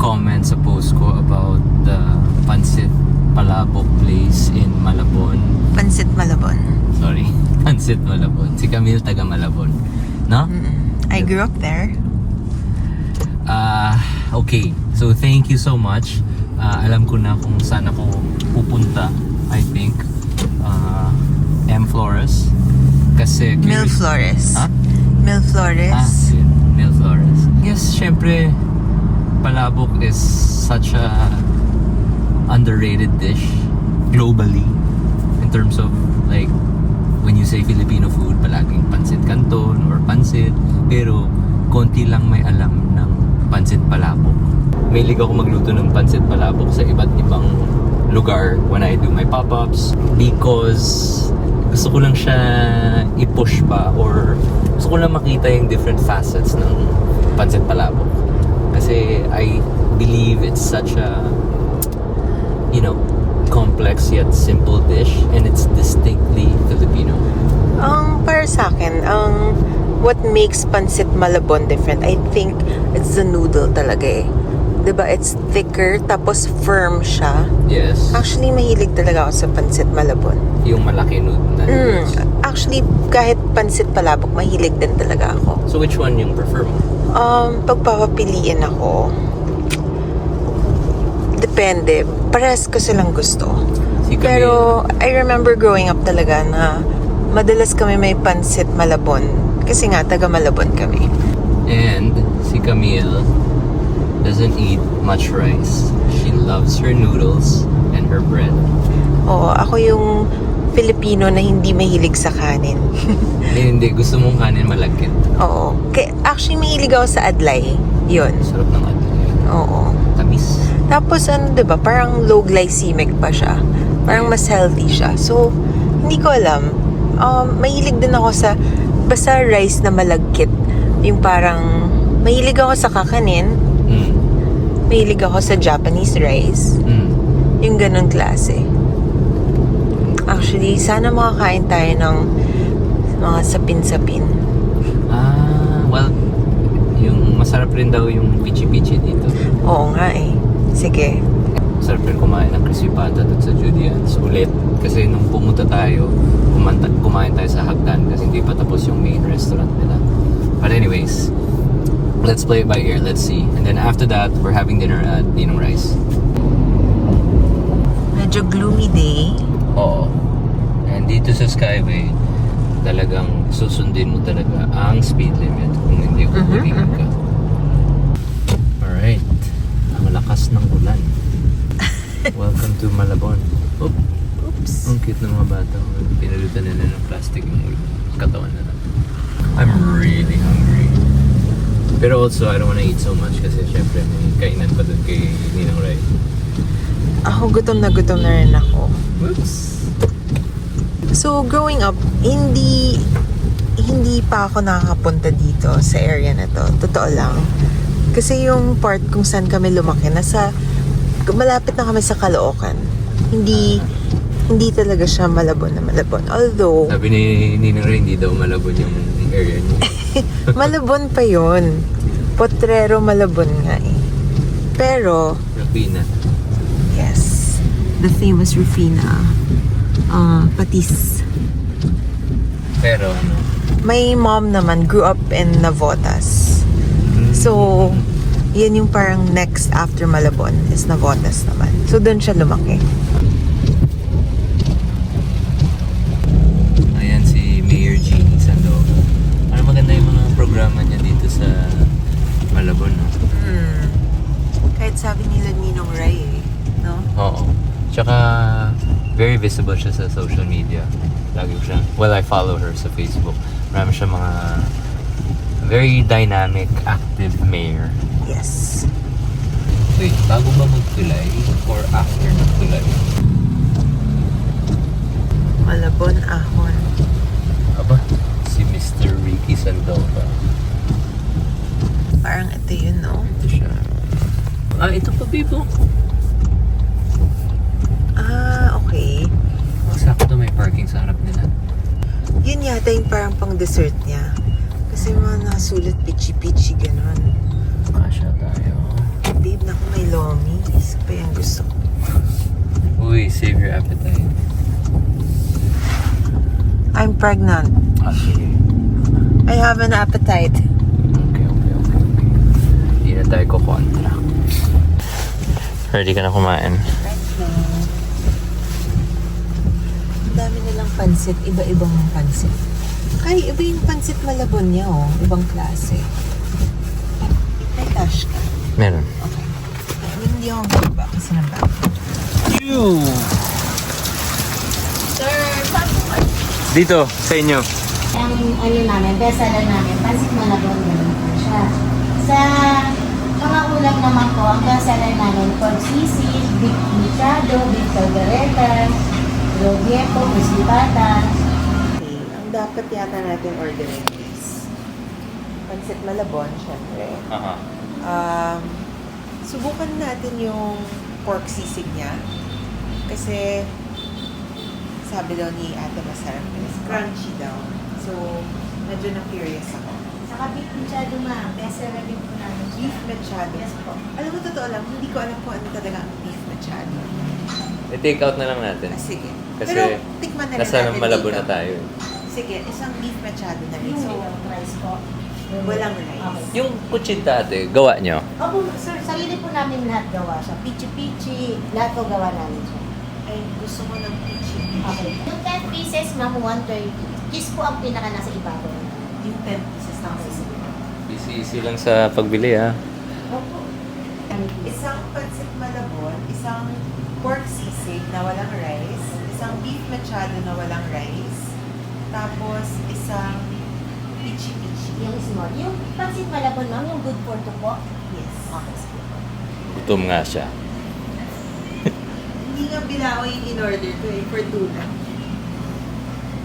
comment sa post ko about the Pansit Palabok place in Malabon. Pansit Malabon. Sorry, Pansit Malabon. Si Camille taga Malabon. No? Mm-mm. I grew up there. Ah, okay. So thank you so much. Ah, alam ko na kung saan ako pupunta. I think Ah, M Flores kasi Mil Flores. Ha? Mil Flores. Ah. Mil Flores. Yes, syempre palabok is such a underrated dish globally in terms of like when you say Filipino food palaging pansit canton or pansit pero konti lang may alam ng pansit palabok. Mahilig ako magluto ng pansit palabok sa iba't ibang lugar when I do my pop-ups because gusto ko lang siya i-push pa or gusto ko lang makita yung different facets ng pansit palabok kasi I believe it's such a you know, complex yet simple dish and it's distinctly Filipino. Ang para sa akin, ang what makes Pansit Malabon different, I think it's the noodle talaga eh. 'Di ba It's thicker, tapos firm siya. Yes. Actually, mahilig talaga ako sa Pansit Malabon. Yung malaki nood na Mm, noodles. actually, kahit Pansit Palabok, mahilig din talaga ako. So which one yung prefer mo? Um, pagpapapiliin ako, depende. Parehas ko silang gusto. Si. Pero I remember growing up talaga na madalas kami may pansit Malabon. Kasi nga, taga Malabon kami. And si Camille doesn't eat much rice. She loves her noodles and her bread. Oo, ako yung Filipino na hindi mahilig sa kanin. Hindi, hindi. Gusto mong kanin malagkit. Oo. Kaya actually, mahilig ako sa adlay. Yun. Sarap ng adlay. Oo. Tamis. Tapos ano, 'di ba, parang low glycemic pa siya. Parang mas healthy siya. So, hindi ko alam. Um, mahilig din ako sa basta rice na malagkit. Yung parang mahilig ako sa kakanin, Mm. mahilig ako sa Japanese rice, Mm. yung ganun klase. Actually, sana makakain tayo ng mga sapin-sapin. Ah, well, yung masarap rin daw yung pichi-pichi dito. Oo nga eh. Sige. Sarap rin kumain ng crispy pata doon sa Julian's ulit. Kasi nung pumunta tayo, kumanta, kumain tayo sa Hagdan kasi hindi pa tapos yung main restaurant nila. But anyways, let's play it by ear. Let's see. And then after that, we're having dinner at Ninong Rice. Medyo gloomy day. Oo. And dito sa Skyway, talagang susundin mo talaga ang speed limit kung hindi uuwihan ka. Alright. Ang lakas ng ulan. Welcome to Malabon. Oop. Oops. Ang cute ng mga bata. Pinalutan nila ng plastic yung katawan nila. I'm really hungry. Pero also, I don't wanna eat so much kasi syempre may kainan pa dun kay Ninong Rai. Ako gutom na gutom na rin ako. Whoops! So, growing up, hindi hindi pa ako nakakapunta dito sa area na to. Totoo lang. Kasi yung part kung saan kami lumaki, nasa malapit na kami sa Caloocan. Hindi hindi talaga siya malabon na malabon. Although, Sabi ni Ninong Rai, hindi daw malabon yung area niya. malabon pa yon Potrero malabon nga eh. Pero, Rapina. yes, the famous Rufina uh, Patis. Pero ano, My mom naman grew up in Navotas. So, yan yung parang next after Malabon is Navotas naman. So, doon siya lumaki. ayan si Mayor Jeannie Sandoval. Ano maganda yung mga programa niya dito sa Malabon, no? Hmm. Kahit sabi nila Ninong Ray eh. No? Oo. Tsaka, very visible siya sa social media. Lagi ko siya, well, I follow her sa Facebook. Marami siya mga very dynamic, active mayor. Yes. Wait, bago ba magtulay or after magtulay? Malabon ahon. Aba, si Mr. Ricky Sandoval. Parang ito yun, no? Ito siya. Ah, ito pa, Bibo. Ah, okay. Sakto may parking sa harap nila. Yun yata yung parang pang dessert niya. Kasi mga nasulat pichi-pichi, ganon. Kasha tayo. Babe, naku, may pa yung gusto ko. Uy, save your appetite. I'm pregnant. Ah, sige. I have an appetite. Okay, okay, okay, okay. Hindi na tayo kukontra. Ready ka na kumain? Nilang pansit. Iba-ibang pansit. Ay, iba yung pansit malabon niya, oh. Ibang klase. May cash ka. Meron. Okay. Ay, hindi ako baba kasi ng bag. You! Sir, saan po kayo? Dito, sa inyo. Ang ano namin, best seller namin, pansit malabon po siya. Sa mga ulam naman po, ang best seller namin, pork sisig, beef machado, beef caldereta, rodiepo, crispy pata. Okay. Ang dapat yata natin orderin is pansit malabon, syempre. Aha. Um, subukan natin yung pork sisig niya. Kasi sabi daw ni Ate masarap is crunchy daw. So, medyo na-curious ako. Saka beef machado ma, best seller din po namin. Beef machado. Yes po. Alam mo, totoo lang, hindi ko alam kung ano talaga ang beef machado. I-take out na lang natin. Ah, sige. Kasi Pero, tikman na rin Nasa natin malabo dito. na tayo. Sige, isang beef machado na rin. Yung So, walang rice po. Walang rice. Okay. Yung kutsita ate, gawa nyo. Opo, sir, sarili po namin lahat gawa siya. Pichi-pichi, lahat po gawa namin siya. ay gusto ko ng peachy. Okay. Yung 10 pieces, ma'am, 130. Cheese po ang pinaka nasa ibabaw. Yung 10 pieces ng sisig. Easy-easy lang sa pagbili ha. Opo. Isang pancit malabon, isang pork sisig na walang rice, isang beef machado na walang rice, tapos isang pichi-pichi. Yung small. Yung pansit malabon, ma'am, yung good for two po. Yes. Okay. Gutom nga siya. Hindi nga bilao yung in-order ko eh, for two lang.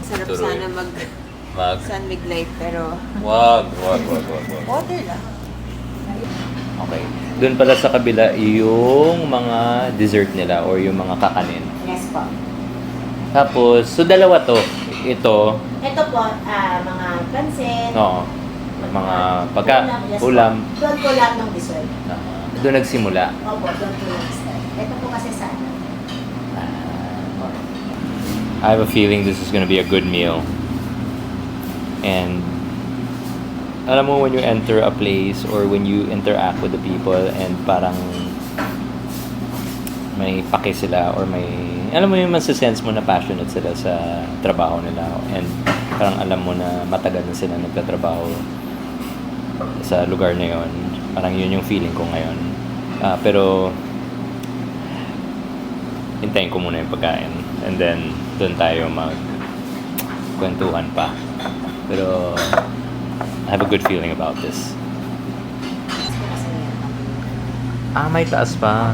Sarap Tuloy. sana mag Mag. San Mig Light, pero Wag, wag, wag, wag, wag. water lang. Okay. Doon pala sa kabila yung mga dessert nila or yung mga kakanin. Yes po. Tapos, so dalawa to. Ito, Ito po, ah, mga pansit. no, mga pagka, ulam. Doon po lahat ng dessert. Ah, doon nagsimula. Opo, doon po lang start. Ito po kasi sa ano. Ah, I have a feeling this is gonna be a good meal. And alam mo when you enter a place or when you interact with the people and parang may pake sila or may alam mo yung sense mo na passionate sila sa trabaho nila and parang alam mo na matagal na sila nagtatrabaho sa lugar na yon parang yun yung feeling ko ngayon. Ah, pero hintayin ko muna yung pagkain and then doon tayo mag kwentuhan pa. Pero I have a good feeling about this. Ah may taas pa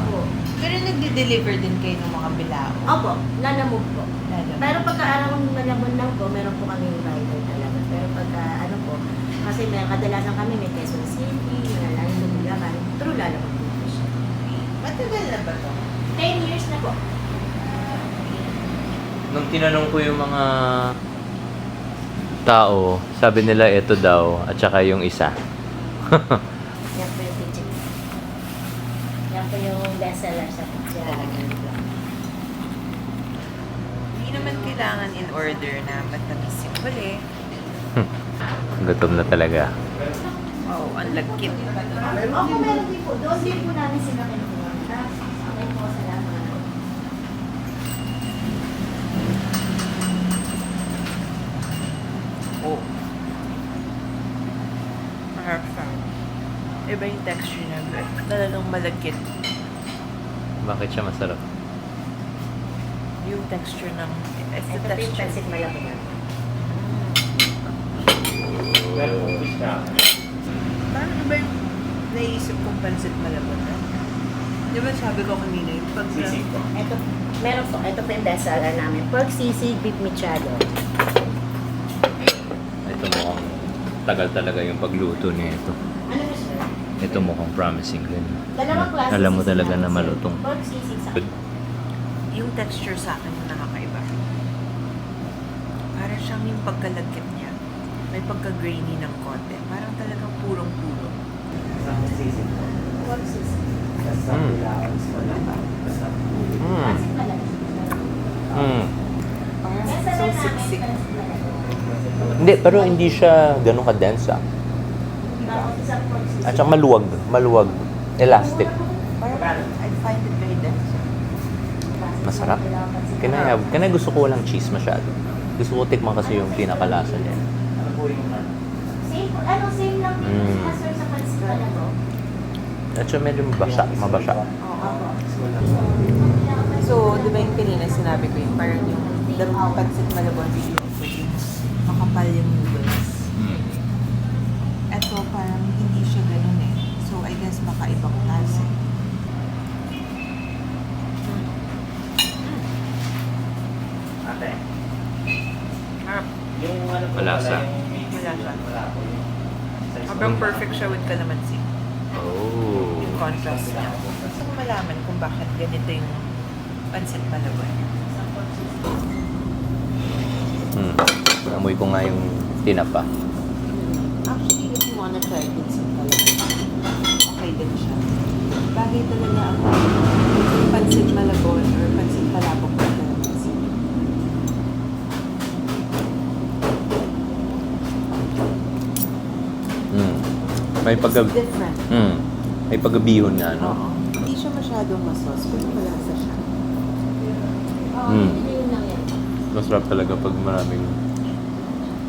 nagde-deliver din kayo ng mga bilao. Opo, lalamove po. Lalo. Pero pagka araw ng malamon lang po, meron po kami rider talaga. Pero pagka ano po, kasi may kadalasan kami may Quezon City, malalayo ng Bulacan, true lalamove po siya. Matagal na ba to? 10 years na po. nung tinanong ko yung mga tao sabi nila ito daw at saka yung isa Yan po yung pitching. Yan po yung bestseller sa pitching. Hindi naman kailangan in order na matamis yung huli. gutom na talaga Oh, ang lagkit. Opo, meron din po. Doon din po namin sila kinuha. Okay po, salamat. Oh. Harap siya. Iba yung texture niya. but Talagang malagkit. Bakit siya masarap Yung texture ng... It's the Ito po yung texture. pansit malaman. Parang iba yung naisip kong pansit malabon na. Di ba sabi ko kanina yung pag sa... Ito, meron po. Ito po yung bestseller namin. Pork sisig, beef machado. ito mukhang tagal talaga yung pagluto niya ito mukhang promising din Dalawang klase alam mo talaga na malutong. Yung texture sa akin yung nakakaiba. Parang siyang yung pagkalagkit niya. May pagka-grainy ng konti. Parang talagang purong-puro. Mm. Mm. Mm. So siksik. Hindi, pero hindi siya ganun ka-dense ah. Tapos isang pork sisig. At saka maluwag. Maluwag. Elastic. I find it very dense. Masarap. Can I have, can I gusto ko walang cheese masyado. Gusto ko tikman kasi yung pinakalasa niya. Same, ano, same lang din Mm. sa pansit malabon. At saka medyo mabasa. Mabasa. So, di ba yung kanina sinabi ko yung parang yung the pancit malabon yung makapal yung noodles. Mm. Ito parang hindi siya ganun eh. So, I guess baka ibang klase. Ate, Harap. yung ano po Malasa. pala, yung Wala po. Sobrang perfect siya with calamansi. Oh. Yung contrast niya. Gusto ko malaman kung bakit ganito yung pancit malabon. Hmm. Amoy ko nga yung tinapa. Actually, if you wanna try it okay din siya. Bagay talaga ako yung pancit malabon or pancit palabok with calamansi. Hmm. May pagka... It's different. Hmm. May pagkabihon nga, no? Oo. Hindi siya masyadong masos, pero malasa siya. Oo, Mm. Masarap talaga pag maraming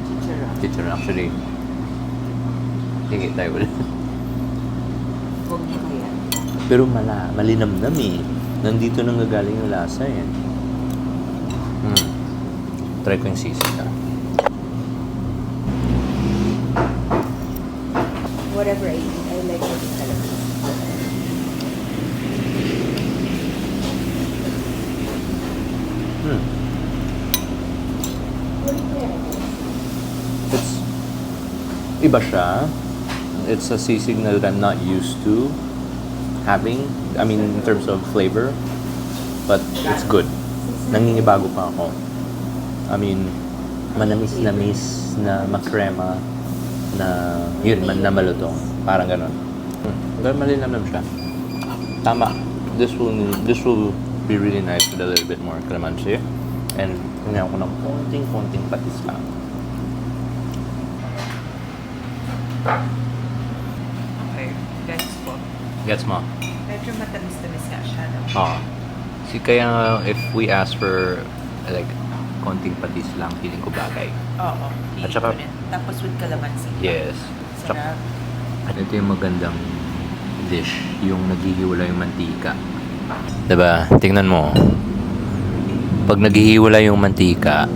Chichara. chicharon. Actually, hingi tayo ulit. Pero mala, malinamnam eh. Nandito nang gagaling yung lasa eh. Hmm. Try ko yung sisig na. Whatever I eat, I like it calamansi. Hmm. It's iba siya. It's a sisig na that I'm not used to having. I mean, in terms of flavor. But it's good. Nangingibago pa ako. I mean, manamis-namis na makrema na yun, man na malutong. Parang ganon. Hmm. Pero malinamnam siya. Tama. This will this will be really nice with a little bit more calamansi. And kanya ko ng konting-konting patis pa. Gets mo? Medyo matamis-tamis nga siya. No? Oo. Si kaya if we ask for like konting patis lang, feeling ko bagay. Oo. At saka-. Tapos with calamansi. Yes. Sarap. At ito yung magandang dish, yung naghihiwala yung mantika. Diba? Tingnan mo. Pag naghihiwala yung mantika,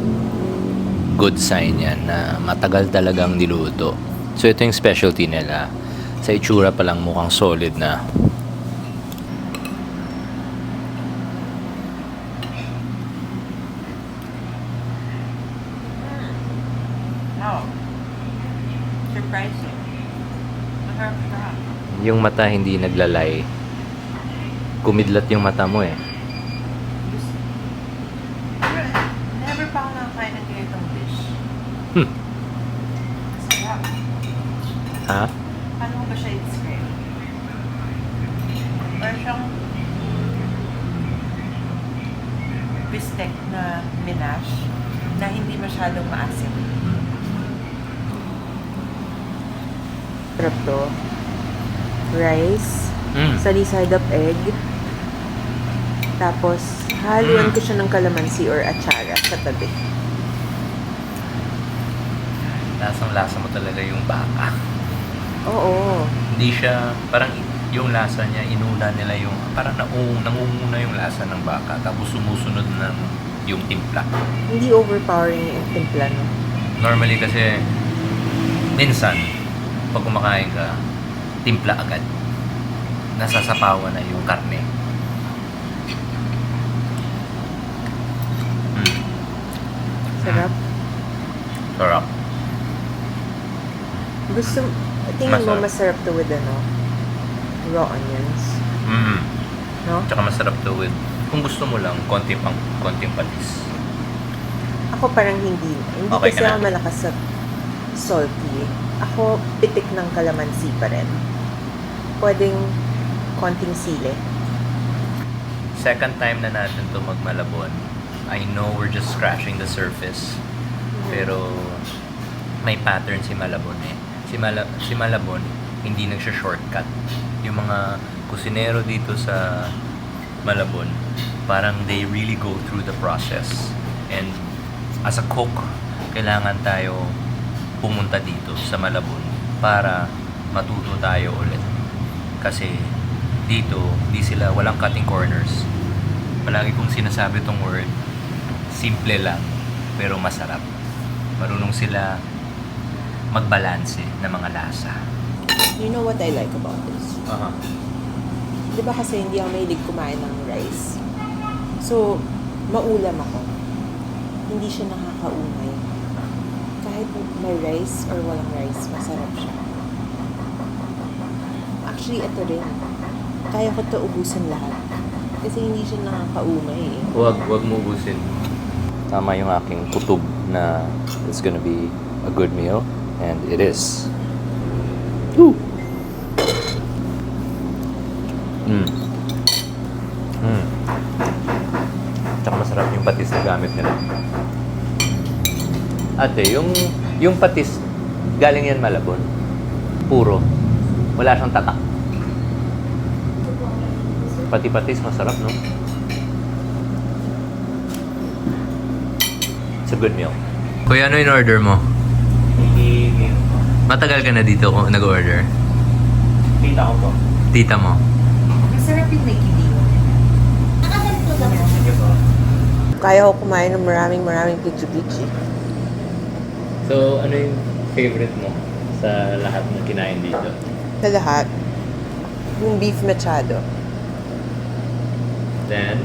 good sign yan na matagal talagang niluto. So ito yung specialty nila. Sa itsura pa lang mukhang solid na. Surprising. Masarap siya. Yung mata hindi naglalay. Kumidlat yung mata mo eh. Never pa ako nakakain ng ganitong dish. Hmm. Masarap. Ha? Paano ba siya i-describe? Parang siyang bistec na minash na hindi masyadong maasim. Sarap to. Rice, Mm. sunny side up egg, tapos haluan Mm. ko siya ng calamansi or atsara sa tabi. Lasang lasa mo talaga yung baka. Oo. Hindi siya, parang yung lasa niya, inuna nila yung, parang naung, nangunguna yung lasa ng baka, tapos sumusunod ng yung timpla. Hindi overpowering yung timpla, no? Normally kasi, minsan, pag kumakain ka, timpla agad. Nasasapawan na yung karne. Mm. Sarap. Sarap. Gusto, tingin mo Masarap. masarap to with ano? Raw onions. Mm. No? Tsaka masarap to with, kung gusto mo lang, konti pang, konting patis. Ako parang hindi. Hindi Okay kasi ako malakas sa salty. Ako, pitik ng kalamansi pa rin. Pwedeng konting sili. Second time na natin to magmalabon. I know we're just scratching the surface. Pero may pattern si Malabon eh. Si, Mala- si Malabon, hindi nagsha shortcut. Yung mga kusinero dito sa Malabon, parang they really go through the process. And as a cook, kailangan tayo pumunta dito sa Malabon para matuto tayo ulit. Kasi dito, di sila, walang cutting corners. Palagi kong sinasabi tong word, simple lang, pero masarap. Marunong sila magbalanse ng mga lasa. You know what I like about this? Aha. Di ba kasi hindi ako mahilig kumain ng rice? So, maulam ako. Hindi siya nakakaumay. Kahit may rice or walang rice, masarap siya. Actually, ito rin. Kaya ko to ubusan lahat. Kasi hindi siya nakakaumay eh. Huwag, huwag mo ubusin. Tama yung aking kutub na it's gonna be a good meal. And it is. Woo! Mm. Mm. Tsaka masarap yung patis na gamit nila. Ate, yung, yung patis, galing yan Malabon. Puro. Wala siyang tatak. Pati patis, masarap, no? It's a good meal. Kuya, ano in order mo? Matagal ka na dito kung nag-order? kita ko po. Tita mo? Masarap yung kidiyo. Nakaganto lang po. Sige po. Kaya ko kumain ng maraming maraming pichi-pichi. So, ano yung favorite mo sa lahat ng kinain dito? Sa lahat, yung beef machado. Then,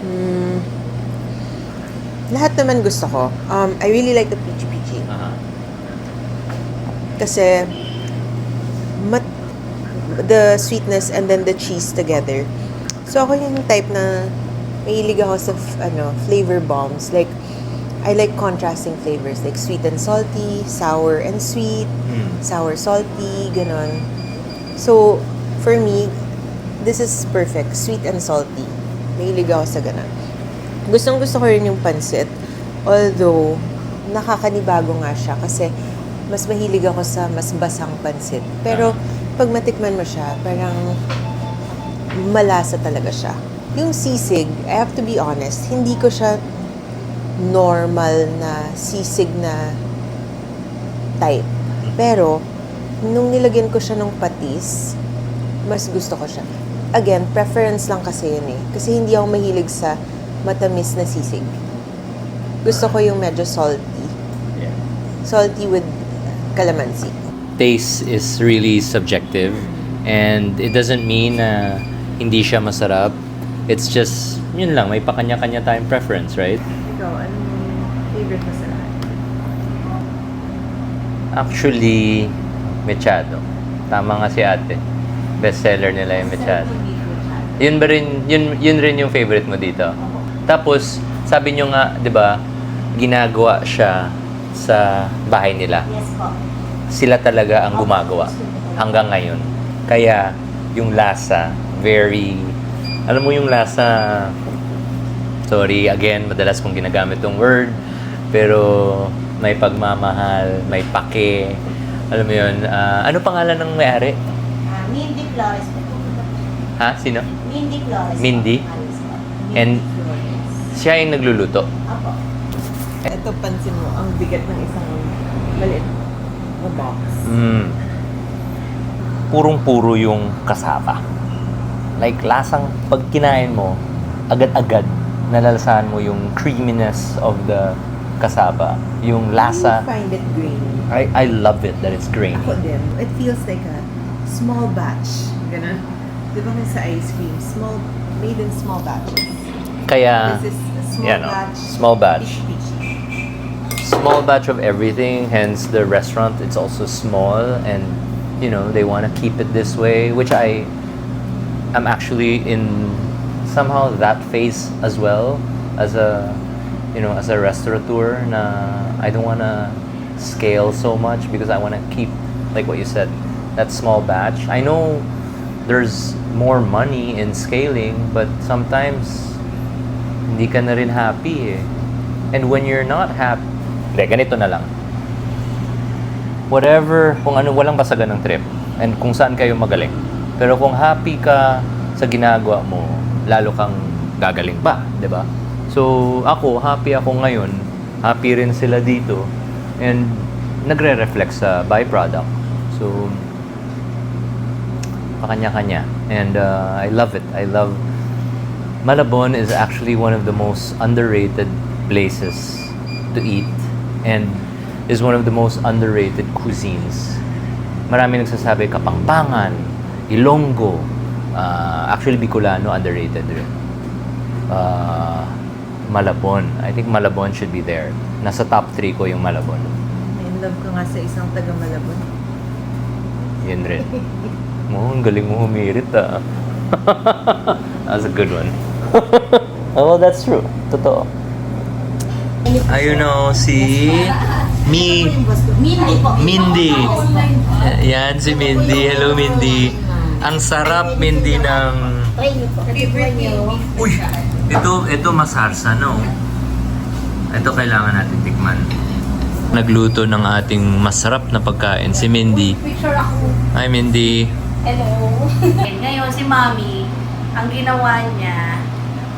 Hmm. Lahat naman gusto ko. Um, I really like the peachy peachy. Kasi, mat the sweetness and then the cheese together. So, ako yung type na mahilig ako sa ano, flavor bombs. Like, I like contrasting flavors. Like, sweet and salty, sour and sweet, Mm. sour salty, ganon. So, for me, this is perfect. Sweet and salty. Mahilig ako sa ganon. Gustong gusto ko rin yung pansit. Although, nakakanibago nga siya kasi mas mahilig ako sa mas basang pansit. Pero, pag matikman mo siya, parang malasa talaga siya. Yung sisig, I have to be honest, hindi ko siya normal na sisig na type. Pero, nung nilagyan ko siya ng patis, mas gusto ko siya. Again, preference lang kasi yun eh. Kasi hindi ako mahilig sa matamis na sisig. Gusto ko yung medyo salty. Salty with calamansi. Taste is really subjective and it doesn't mean na hindi siya masarap. It's just, yun lang, may pakanya-kanya tayong preference, right? Ikaw, anong favorite mo sa lahat? Actually, mechado. Tama nga si ate. Bestseller nila yung mechado. Yun ba rin, yun, yun rin yung favorite mo dito? Tapos, sabi nyo nga, di ba, ginagawa siya sa bahay nila. Yes po. Sila talaga ang gumagawa hanggang ngayon. Kaya, yung lasa, very, alam mo yung lasa, sorry, again, madalas kong ginagamit tong word, pero may pagmamahal, may pake, alam mo yun, ah, ano pangalan ng may-ari? Ah, Mindy Flores po. Ha? Sino? Mindy Flores. Mindy? And-. Siya yung nagluluto. Apo. Ito, pansin mo, ang bigat ng isang maliit na box. Mm. Purong-puro yung kasaba. Like, lasang pag kinain mo, agad-agad nalalasahan mo yung creaminess of the kasaba. Yung lasa. I find it grainy. I, I love it that it's grainy. Ako din. It feels like a small batch. Ganun. Di ba kung sa ice cream, small, made in small batches. Kaya, This is a small yeah, no, batch. small batch. Peach, peach. Small batch of everything hence the restaurant it's also small and you know they want to keep it this way which i i'm actually in somehow that phase as well as a you know as a restaurateur na i don't want to scale so much because i want to keep like what you said that small batch i know there's more money in scaling, but sometimes hindi ka na rin happy eh. And when you're not happy, hindi, ganito na lang. Whatever, kung ano, walang basagan ng trip. And kung saan kayo magaling. Pero kung happy ka sa ginagawa mo, lalo kang gagaling pa, ba? So, ako, happy ako ngayon. Happy rin sila dito. And nagre-reflect sa byproduct. So, pakanya-kanya. And uh, I love it. I love Malabon is actually one of the most underrated places to eat and is one of the most underrated cuisines. Marami nagsasabi Kapampangan, Ilonggo, uh, actually Bicolano underrated rin. Uh, Malabon. I think Malabon should be there. Nasa top 3 ko yung Malabon. In love ko nga sa isang taga Malabon. Yun rin. Mo, ang galing mo humirit ah. That's a good one. oh, that's true. Totoo. Ayun o, si Mi Mindy. Yan si Mindy. Hello Mindy. Ang sarap Mindy ng. Uy, ito ito masarsa no. Ito kailangan natin tikman. Nagluto ng ating masarap na pagkain si Mindy. Hi Mindy. Hello. Ngayon, si Mami, ang ginawa niya,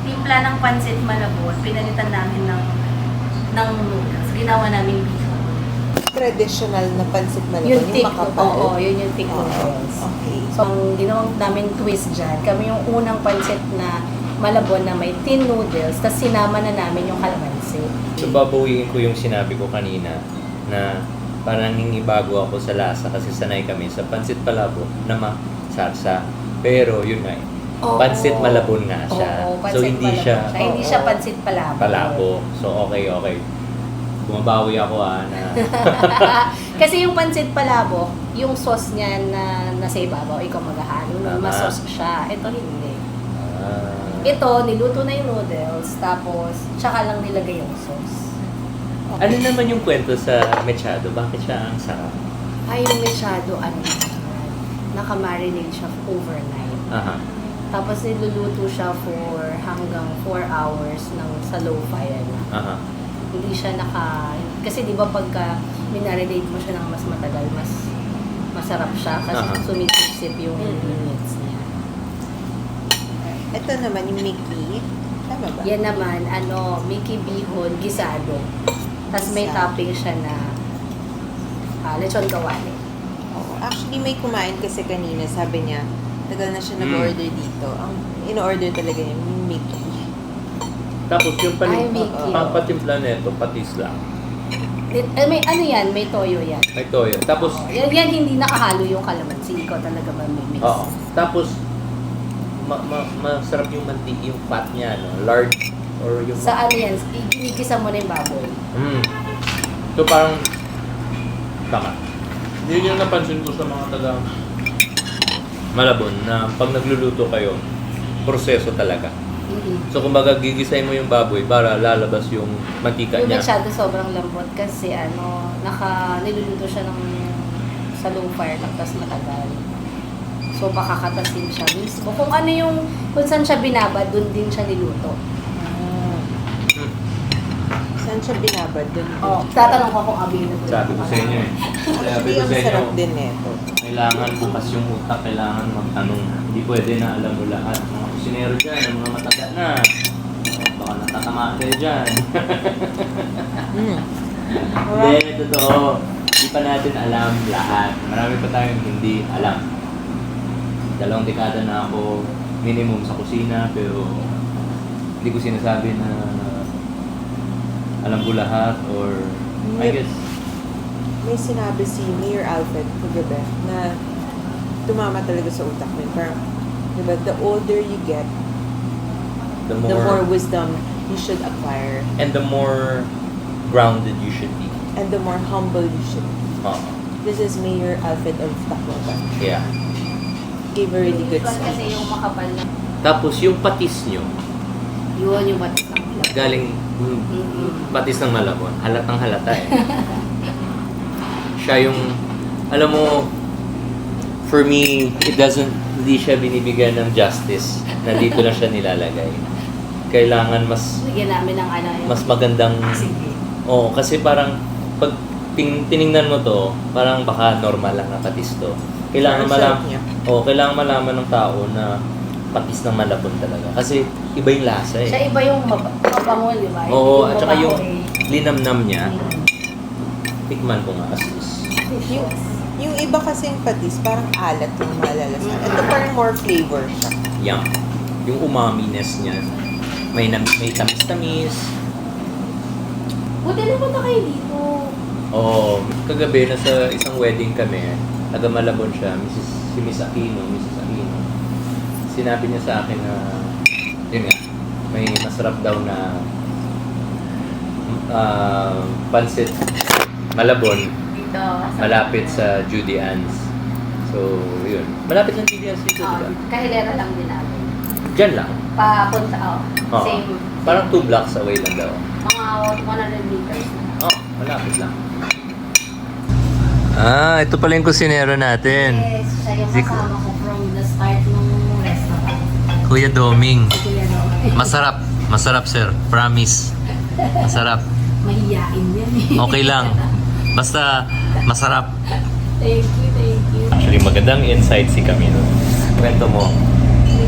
timpla ng pansit malabot, pinalitan namin ng ng. Ginawa namin bihon. Traditional na pansit Malabon, Yung yung, makapal. oo, yun yung Oo, noodles. Okay. So, ang ginawang namin twist dyan, kami yung unang pansit na malabon na may thin noodles, tapos sinama na namin yung kalamansi. So babawiin ko yung sinabi ko kanina na parang bago ako sa lasa kasi sanay kami sa pansit palabo na masarsa. Pero yun nga eh, Oo. pansit malabon nga siya. Oo, so pansit hindi malabon siya siya. Hindi siya pansit palabo. palabo. So okay, okay. Bumabawi ako ah na Kasi yung pansit palabo, yung sauce niya na nasa ibabaw, ikaw maghahalo, Tama. masauce siya. Ito hindi. Ah, Ito, niluto na yung noodles, tapos tsaka lang nilagay yung sauce. ano naman yung kwento sa mechado? Bakit siya ang sarap? Ay, yung mechado, ano nakamarinate siya overnight. Aha. Tapos niluluto siya for hanggang 4 hours ng sa low fire na. Aha. Hindi siya naka... Kasi di ba pagka minarinate mo siya ng mas matagal, mas masarap siya kasi Aha. sumisip yung ingredients niya. Ito naman yung Mickey. Tama ba? Yan naman, ano, Mickey Bihon Gisado. Tapos may Gisado. topping siya na ah, lechon kawali. Oo. Actually, may kumain kasi kanina. Sabi niya, tagal na siya Mm. nag-order dito. Ang in-order talaga niya, yung Mickey. Tapos yung Ay, Mickey. patimpla nito, patis lang. Eh, may, ano yan, may toyo yan. May toyo. Tapos, Yan, yan hindi nakahalo yung kalamansi. Ikaw talaga mamimix. Oo. Tapos, ma ma masarap yung mantik, yung fat niya, no? Lard or yung... Sa ano yan, ginigisa mo na yung baboy. Mm. So parang... Tama. Yun yung napansin ko sa mga taga Malabon na pag nagluluto kayo, proseso talaga. mm So kumbaga gigisay mo yung baboy para lalabas yung mantika Yung niya. masyado sobrang lambot kasi ano, naka, niluluto siya ng sa low fire lang, tapos matagal. So, pakakatasin siya mismo. Kung ano yung, kung saan siya binabad, dun din siya niluto. Saan siya binabad? Doon. Oh, tatanong ko kung available. Sabi ko sa inyo eh. Sabi Actually, ko ang sa inyo, sarap din nito. kailangan bukas yung utak, kailangan magtanong. Hindi pwede na alam mo lahat. Mga kusinero dyan, mga mataga na. Baka natatamaan kayo dyan. Mm. Hindi, totoo. Hindi pa natin alam lahat. Marami pa tayong hindi alam. Dalawang dekada na ako minimum sa kusina, pero hindi ko sinasabi na alam ko lahat or I guess May sinabi si Mayor Alfred kagabi na tumama talaga sa utak mo. Parang, di ba, the older you get, the the more more, wisdom you should acquire and the more grounded you should be. and the more humble you should be. Oo. This is Mayor Alfred of Tacloban. yeah. Gave a really good Usual kasi yung speech. makapal na, Tapos yung patis nyo, yun yung pilak. Galing mm, patis ng malabon. Halatang halata eh. Siya yung, alam mo, for me, it doesn't hindi siya binibigyan ng justice. Nandito lang siya nilalagay. Kailangan mas Lagyan namin ng ano yung... mas magandang Sige. Oo, kasi parang pag ting, tiningnan mo to, parang baka normal lang na patis to. Kailangan Ang malam sarap niya. Oo, kailangan malaman ng tao na patis ng malabon talaga. Kasi iba yung lasa Siya eh. iba yung mab- mabango, di ba? Oo, at saka yung eh. linamnam niya, Mm. tikman ko nga as is. Yung, yung iba kasing patis, parang alat yung malalasan. Ito parang more flavor siya. Yum. Yung umami-ness niya. May, nam- may tamis-tamis. Buti na punta kayo dito. Oo, kagabi nasa isang wedding kami, taga Malabon siya, Mrs. si Miss Aquino, Mrs. Sinabi niya sa akin na, yun nga, may masarap daw na uh, pansit Malabon, Dito. malapit sa Judy Ann's. So, yun. Malapit lang Judy Ann's dito, Ah, diba? kahilera lang din namin. Diyan lang. Papunta, oh. Oo. Same. Parang two blocks away lang daw. Mga 100 meters na. Oh, malapit lang. Ah, ito pala yung kusinero natin. Yes, siya yung kasama ko from the start ng. Kuya Doming. Masarap. Masarap, sir. Promise. Masarap. Mahiyain yan eh. Okay lang. Basta masarap. Thank you, thank you. Actually, magandang insight si Camilo. Kwento mo.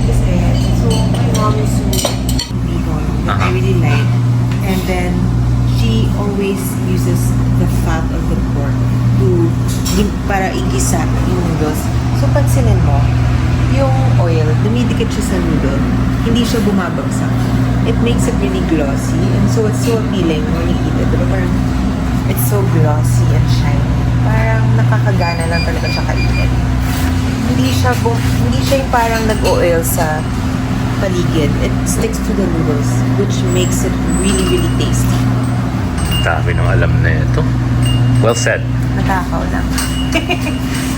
Kasi, so my mom is bihon that I Uh-huh. really like. And then, she always uses the fat of the pork to, para igisa yung noodles. So, pansinin mo, yung oil, dumidikit siya sa noodle. Hindi siya bumabagsak. It makes it really glossy. And so, it's so appealing when you eat it. Diba parang, it's so glossy and shiny. Parang nakakagana lang talaga siya kainin hindi siya bu- hindi siya yung parang nag-oil sa paligid. It sticks to the noodles, which makes it really, really tasty. Dami nung alam na ito. Well said. Nakakaw lang.